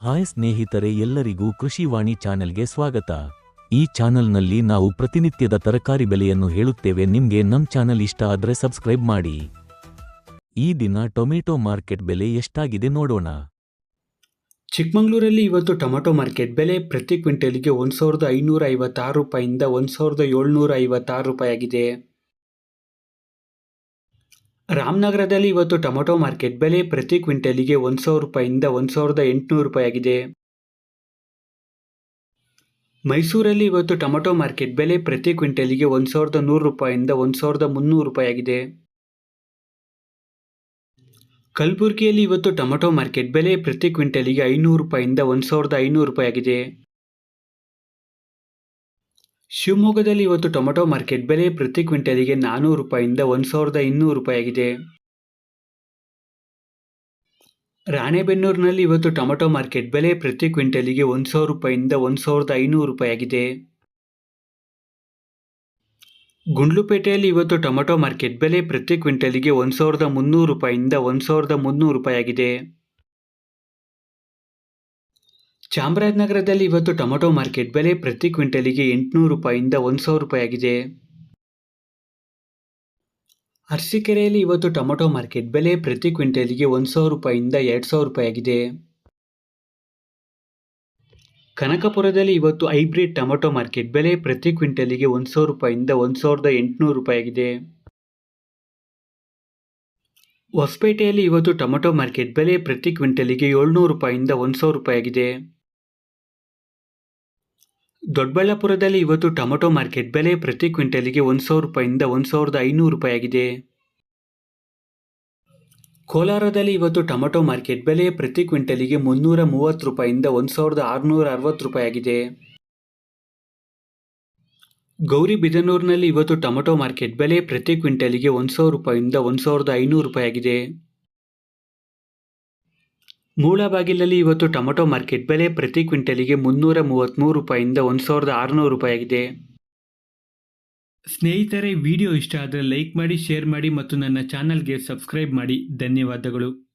Hi ಸ್ನೇಹಿತರೆ ಎಲ್ಲರಿಗೂ ಕೃಷಿವಾಣಿ ಚಾನೆಲ್ಗೆ ಸ್ವಾಗತ. ಈ ಚಾನೆಲ್ನಲ್ಲಿ ನಾವು ಪ್ರತಿನಿತ್ಯದ ತರಕಾರಿ ಬೆಲೆಯನ್ನು ಹೇಳುತ್ತೇವೆ. ನಿಮ್ಗೆ ನಮ್ ಚಾನೆಲ್ ಇಷ್ಟ ಆದರೆ ಸಬ್ಸ್ಕ್ರೈಬ್ ಮಾಡಿ. ಈ ದಿನ ಟೊಮೆಟೊ ಮಾರ್ಕೆಟ್ ಬೆಲೆ ಎಷ್ಟಾಗಿದೆ ನೋಡೋಣ. ಚಿಕ್ಕಮಗಳೂರಲ್ಲಿ ಇವತ್ತು ಟೊಮೆಟೊ ಮಾರ್ಕೆಟ್ ಬೆಲೆ ಪ್ರತಿ ಕ್ವಿಂಟಲ್ಗೆ ಒಂದು ಸಾವಿರದ ಐನೂರ ಐವತ್ತಾರು ರೂಪಾಯಿಂದ ಒಂದು ಸಾವಿರದ ಏಳ್ನೂರ ಐವತ್ತಾರು ರೂಪಾಯಿ ಆಗಿದೆ ರಾಮನಗರದಲ್ಲಿ ಇವತ್ತು ಟೊಮೆಟೊ ಮಾರ್ಕೆಟ್ ಬೆಲೆ ಪ್ರತಿ ಕ್ವಿಂಟಲಿಗೆ ಒಂದು ಸಾವಿರ ರೂಪಾಯಿಂದ ಒಂದು ಸಾವಿರದ ಎಂಟುನೂರು ರೂಪಾಯಿ ಆಗಿದೆ. ಮೈಸೂರಲ್ಲಿ ಇವತ್ತು ಟೊಮೆಟೊ ಮಾರ್ಕೆಟ್ ಬೆಲೆ ಪ್ರತಿ ಕ್ವಿಂಟಲಿಗೆ ಒಂದು ಸಾವಿರದ ನೂರು ರೂಪಾಯಿಂದ ಒಂದು ಸಾವಿರದ ಮುನ್ನೂರು ರೂಪಾಯಿ ಆಗಿದೆ. ಕಲಬುರಗಿಯಲ್ಲಿ ಇವತ್ತು ಟೊಮೆಟೊ ಮಾರ್ಕೆಟ್ ಬೆಲೆ ಪ್ರತಿ ಕ್ವಿಂಟಲಿಗೆ ಐನೂರು ರೂಪಾಯಿಂದ ಒಂದು ಸಾವಿರದ ಐನೂರು ರೂಪಾಯಿ ಆಗಿದೆ. ಶಿವಮೊಗ್ಗದಲ್ಲಿ ಇವತ್ತು ಟೊಮೆಟೊ ಮಾರ್ಕೆಟ್ ಬೆಲೆ ಪ್ರತಿ ಕ್ವಿಂಟಲಿಗೆ ನಾನ್ನೂರು ರೂಪಾಯಿಂದ ಒಂದು ಸಾವಿರದ ಇನ್ನೂರು ರೂಪಾಯಿ ಆಗಿದೆ ರಾಣೆಬೆನ್ನೂರಿನಲ್ಲಿ ಇವತ್ತು ಟೊಮೆಟೊ ಮಾರ್ಕೆಟ್ ಬೆಲೆ ಪ್ರತಿ ಕ್ವಿಂಟಲಿಗೆ ಒಂದು ಸಾವಿರ ರೂಪಾಯಿಂದ ಒಂದು ಸಾವಿರದ ಐನೂರು ರೂಪಾಯಿ ಆಗಿದೆ ಗುಂಡ್ಲುಪೇಟೆಯಲ್ಲಿ ಇವತ್ತು ಟೊಮೆಟೊ ಮಾರ್ಕೆಟ್ ಬೆಲೆ ಪ್ರತಿ ಕ್ವಿಂಟಲಿಗೆ ಒಂದು ಸಾವಿರದ ಮುನ್ನೂರು ರೂಪಾಯಿಂದ ಒಂದು ಸಾವಿರದ ಮುನ್ನೂರು ರೂಪಾಯಿ ಆಗಿದೆ ಚಾಮರಾಜನಗರದಲ್ಲಿ ಇವತ್ತು ಟೊಮೆಟೊ ಮಾರ್ಕೆಟ್ ಬೆಲೆ ಪ್ರತಿ ಕ್ವಿಂಟಲಿಗೆ ಎಂಟುನೂರು ರೂಪಾಯಿಂದ ಒಂದು ಸಾವಿರ ರೂಪಾಯಿ ಆಗಿದೆ ಅರಸೀಕೆರೆಯಲ್ಲಿ ಇವತ್ತು ಟೊಮೆಟೊ ಮಾರ್ಕೆಟ್ ಬೆಲೆ ಪ್ರತಿ ಕ್ವಿಂಟಲಿಗೆ ಒಂದು ಸಾವಿರ ರೂಪಾಯಿಂದ ಎರಡು ಸಾವಿರ ರೂಪಾಯಿ ಆಗಿದೆ ಕನಕಪುರದಲ್ಲಿ ಇವತ್ತು ಹೈಬ್ರಿಡ್ ಟೊಮೆಟೊ ಮಾರ್ಕೆಟ್ ಬೆಲೆ ಪ್ರತಿ ಕ್ವಿಂಟಲಿಗೆ ಒಂದು ಸಾವಿರ ರೂಪಾಯಿಂದ ಒಂದು ಸಾವಿರದ ಎಂಟುನೂರು ರೂಪಾಯಿ ಆಗಿದೆ ಹೊಸಪೇಟೆಯಲ್ಲಿ ಇವತ್ತು ಟೊಮೆಟೊ ಮಾರ್ಕೆಟ್ ಬೆಲೆ ಪ್ರತಿ ಕ್ವಿಂಟಲಿಗೆ ಏಳ್ನೂರು ರೂಪಾಯಿಂದ ಒಂದು ಸಾವಿರ ರೂಪಾಯಿ ಆಗಿದೆ ದೊಡ್ಡಬಳ್ಳಾಪುರದಲ್ಲಿ ಇವತ್ತು ಟೊಮೆಟೊ ಮಾರ್ಕೆಟ್ ಬೆಲೆ ಪ್ರತಿ ಕ್ವಿಂಟಲಿಗೆ ಒಂದು ಸಾವಿರ ರೂಪಾಯಿಂದ ಒಂದು ಸಾವಿರದ ಐನೂರು ರೂಪಾಯಿ ಆಗಿದೆ. ಕೋಲಾರದಲ್ಲಿ ಇವತ್ತು ಟೊಮೆಟೊ ಮಾರ್ಕೆಟ್ ಬೆಲೆ ಪ್ರತಿ ಕ್ವಿಂಟಲಿಗೆ ಮುನ್ನೂರ ಮೂವತ್ತು ರೂಪಾಯಿಂದ ಒಂದು ಸಾವಿರದ ಆರುನೂರ ಅರವತ್ತು ರೂಪಾಯಿ ಆಗಿದೆ. ಗೌರಿಬಿದನೂರಿನಲ್ಲಿ ಇವತ್ತು ಟೊಮೆಟೊ ಮಾರ್ಕೆಟ್ ಬೆಲೆ ಪ್ರತಿ ಕ್ವಿಂಟಲಿಗೆ ಒಂದು ಸಾವಿರ ರೂಪಾಯಿಂದ ಒಂದು ಸಾವಿರದ ಐನೂರು ರೂಪಾಯಿ ಆಗಿದೆ. ಮೂಳಬಾಗಿಲಲ್ಲಿ ಇವತ್ತು ಟೊಮೆಟೊ ಮಾರ್ಕೆಟ್ ಬೆಲೆ ಪ್ರತಿ ಕ್ವಿಂಟಲಿಗೆ ಮುನ್ನೂರ ಮೂವತ್ತ್ಮೂರು ರೂಪಾಯಿಂದ ಒಂದು ಸಾವಿರದ ಆರುನೂರು ರೂಪಾಯಿಯಾಗಿದೆ. ಸ್ನೇಹಿತರೆ, ವಿಡಿಯೋ ಇಷ್ಟ ಆದರೆ ಲೈಕ್ ಮಾಡಿ, ಶೇರ್ ಮಾಡಿ ಮತ್ತು ನನ್ನ ಚಾನಲ್ಗೆ ಸಬ್ಸ್ಕ್ರೈಬ್ ಮಾಡಿ. ಧನ್ಯವಾದಗಳು.